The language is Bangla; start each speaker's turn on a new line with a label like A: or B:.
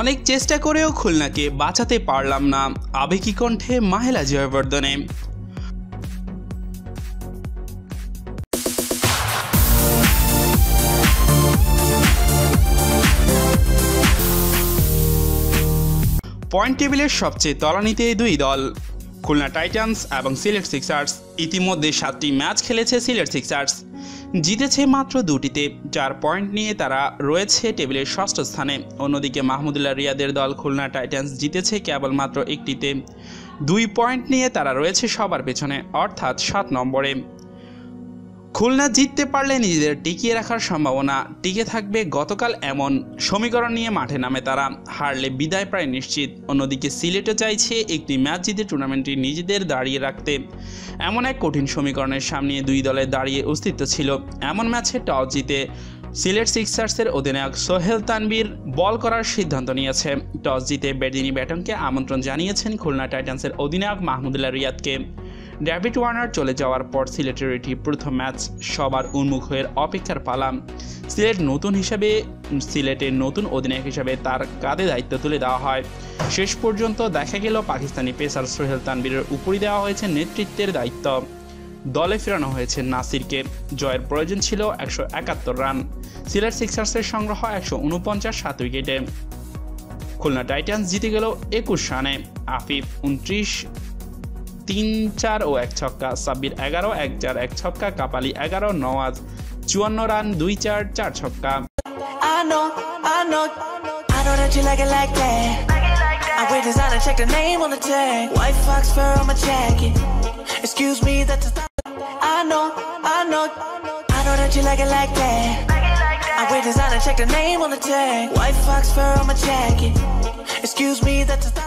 A: অনেক চেষ্টা করেও খুলনাকে বাঁচাতে পারলাম না আবেগী কণ্ঠে মাহেলা জয়বর্ধনে। পয়েন্ট টেবিলের সবচেয়ে তলানিতে দুই দল। খুলনা টাইটান্স এবং সিলেট সিক্সার্স ইতিমধ্যে সাতটি ম্যাচ খেলেছে সিলেট সিক্সার্স। জিতেছে মাত্র দুটিতে, চার পয়েন্ট নিয়ে তারা রয়েছে টেবিলের ষষ্ঠ স্থানে। অন্যদিকে মাহমুদুল্লাহ রিয়াদের দল খুলনা টাইটান্স জিতেছে কেবলমাত্র একটিতে। দুই পয়েন্ট নিয়ে তারা রয়েছে সবার পেছনে, অর্থাৎ সাত নম্বরে। খুলনা জিততে পারলে নিজেদের টিকিয়ে রাখার সম্ভাবনা টিকে থাকবে গতকাল এমন সমীকরণ নিয়ে মাঠে নামে তারা। হারলে বিদায় প্রায় নিশ্চিত। অন্যদিকে সিলেটও চাইছে একটি ম্যাচ জিতে টুর্নামেন্টটি নিজেদের দাঁড়িয়ে রাখতে। এমন এক কঠিন সমীকরণের সামনে দুই দলের দাঁড়িয়ে অস্তিত্ব ছিল। এমন ম্যাচে টস জিতে সিলেট সিক্সার্সের অধিনায়ক সোহেল তানবীর বল করার সিদ্ধান্ত নিয়েছে। টস জিতে বেদিনী ব্যাটনকে আমন্ত্রণ জানিয়েছেন খুলনা টাইটান্সের অধিনায়ক মাহমুদুল্লাহ রিয়াদকে। ডেভিড ওয়ার্নার চলে যাওয়ার পর সিলেটের এটি প্রথম ম্যাচ সবার উন্মুখ হয়ে অপেক্ষার পালাম সিলেট নতুন হিসাবে সিলেটের নতুন অধিনায়ক হিসাবে তার কাঁধে দায়িত্ব তুলে দেওয়া হয়। শেষ পর্যন্ত দেখা গেল পাকিস্তানি পেসার সোহেল তানবীরের উপরই দেওয়া হয়েছে নেতৃত্বের দায়িত্ব। দলে ফেরানো হয়েছে নাসিরকে। জয়ের প্রয়োজন ছিল একশো একাত্তর রান। সিলেট সিক্সার্সের সংগ্রহ একশো উনপঞ্চাশ সাত উইকেটে। খুলনা টাইটান্স জিতে গেল একুশ রানে। আফিফ উনত্রিশ তিন চার ও এক ছক্কা সাব্বির এগারো এক চার এক ছক্কা কাপালি এগারো নওয়াজ চুয়ান্ন রান দুই চার চার ছক্কা
B: I know, I know, I know that you like it like that. I wear designer, check the name on the tag. White fox fur on my jacket. Excuse me, that's a I know, I know, I know that you like it like that. I wear designer, check the name on the tag. White fox fur on my jacket. Excuse me, that's a